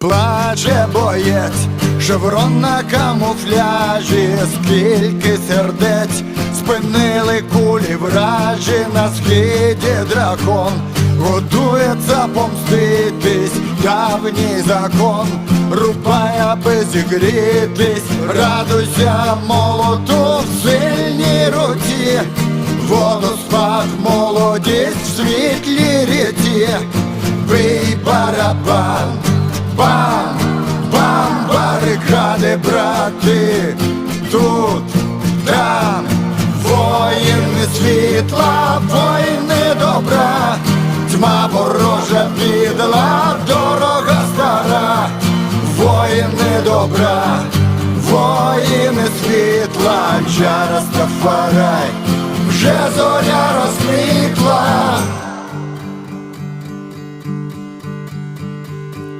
Плаче боєць, шеврон на камуфляжі, скільки сердець спинили кулі вражі на схиді дракон, готується помститись, давній закон, рубай, аби зігрітись, радуйся молоту в сильній руці, водоспад, молодість в світлій ріці, бий барабан. Бам, бам, барикади, брати, тут, там, воїни світла, воїни добра, тьма ворожа підла, дорога стара, воїни добра, воїни світла, чара Стафарай, вже зоря розквітла.